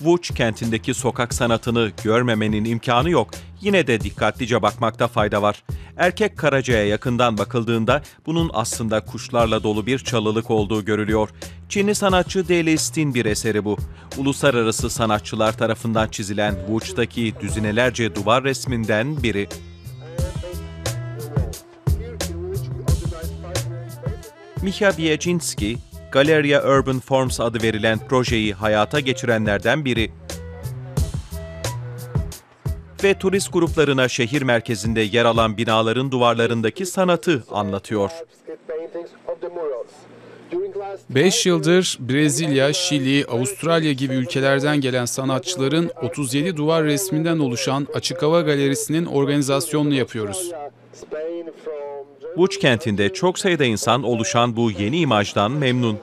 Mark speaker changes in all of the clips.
Speaker 1: Vuç kentindeki sokak sanatını görmemenin imkanı yok. Yine de dikkatlice bakmakta fayda var. Erkek karacaya yakından bakıldığında bunun aslında kuşlarla dolu bir çalılık olduğu görülüyor. Çinli sanatçı Delistin bir eseri bu. Uluslararası sanatçılar tarafından çizilen Vuç'taki düzinelerce duvar resminden biri. Micha Bieczynski, Galeria Urban Forms adı verilen projeyi hayata geçirenlerden biri. Ve turist gruplarına şehir merkezinde yer alan binaların duvarlarındaki sanatı anlatıyor.
Speaker 2: 5 yıldır Brezilya, Şili, Avustralya gibi ülkelerden gelen sanatçıların 37 duvar resminden oluşan açık hava galerisinin organizasyonunu yapıyoruz.
Speaker 1: Buç kentinde çok sayıda insan oluşan bu yeni imajdan memnun.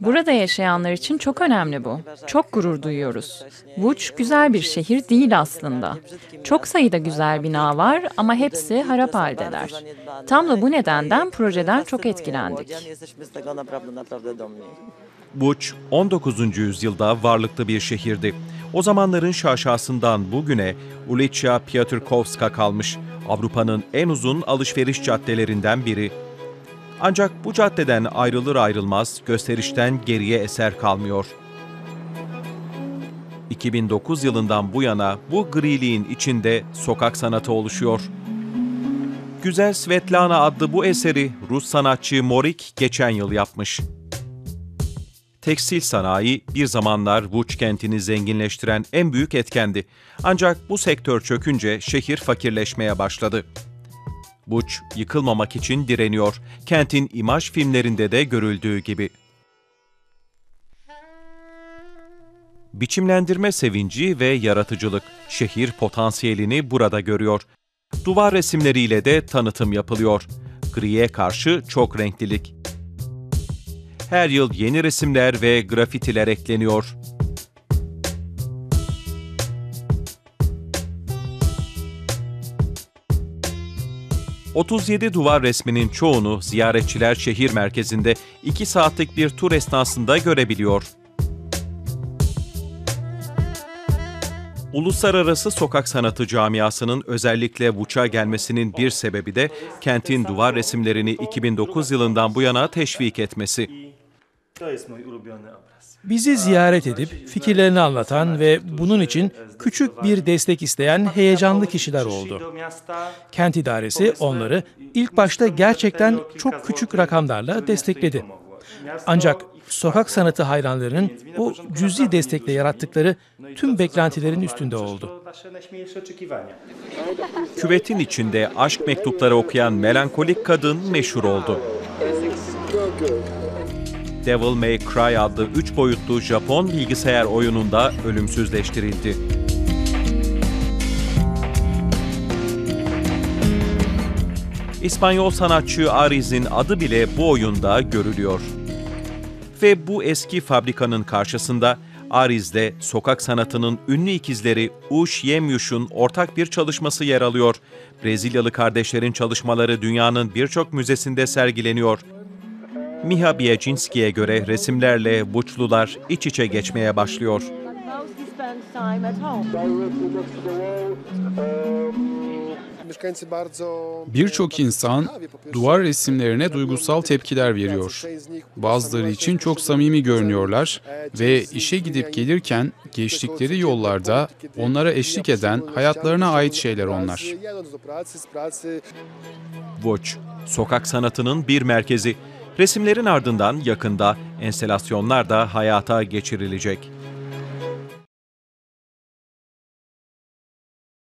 Speaker 3: Burada yaşayanlar için çok önemli bu. Çok gurur duyuyoruz. Vuç güzel bir şehir değil aslında. Çok sayıda güzel bina var ama hepsi harap haldeler. Tam da bu nedenden projeden çok etkilendik.
Speaker 1: Buç, 19. yüzyılda varlıklı bir şehirdi. O zamanların şaşasından bugüne Ulicja Piotrkowska kalmış. Avrupa'nın en uzun alışveriş caddelerinden biri. Ancak bu caddeden ayrılır ayrılmaz gösterişten geriye eser kalmıyor. 2009 yılından bu yana bu griliğin içinde sokak sanatı oluşuyor. Güzel Svetlana adlı bu eseri Rus sanatçı Morik geçen yıl yapmış. Tekstil sanayi bir zamanlar Vuç kentini zenginleştiren en büyük etkendi. Ancak bu sektör çökünce şehir fakirleşmeye başladı. Buç yıkılmamak için direniyor. Kentin imaj filmlerinde de görüldüğü gibi. Biçimlendirme sevinci ve yaratıcılık şehir potansiyelini burada görüyor. Duvar resimleriyle de tanıtım yapılıyor. Griye karşı çok renklilik. Her yıl yeni resimler ve grafitiler ekleniyor. ...37 duvar resminin çoğunu ziyaretçiler şehir merkezinde 2 saatlik bir tur esnasında görebiliyor. Uluslararası sokak sanatı camiasının özellikle Vuç'a gelmesinin bir sebebi de kentin duvar resimlerini 2009 yılından bu yana teşvik etmesi.
Speaker 4: Bizi ziyaret edip fikirlerini anlatan ve bunun için küçük bir destek isteyen heyecanlı kişiler oldu. Kent idaresi onları ilk başta gerçekten çok küçük rakamlarla destekledi. Ancak sokak sanatı hayranlarının o cüzi destekle yarattıkları tüm beklentilerin üstünde oldu.
Speaker 1: Küvetin içinde aşk mektupları okuyan melankolik kadın meşhur oldu. Devil May Cry adlı 3 boyutlu Japon bilgisayar oyununda ölümsüzleştirildi. İspanyol sanatçı Ariz'in adı bile bu oyunda görülüyor. Ve bu eski fabrikanın karşısında Ariz'de sokak sanatının ünlü ikizleri Uş Yemyuş'un ortak bir çalışması yer alıyor. Brezilyalı kardeşlerin çalışmaları dünyanın birçok müzesinde sergileniyor. Miha Bieczynski'ye göre resimlerle buçlular iç içe geçmeye başlıyor.
Speaker 2: Birçok insan duvar resimlerine duygusal tepkiler veriyor. Bazıları için çok samimi görünüyorlar ve işe gidip gelirken geçtikleri yollarda onlara eşlik eden hayatlarına ait şeyler onlar.
Speaker 1: Vuç, sokak sanatının bir merkezi. Resimlerin ardından yakında enstelasyonlar da hayata geçirilecek.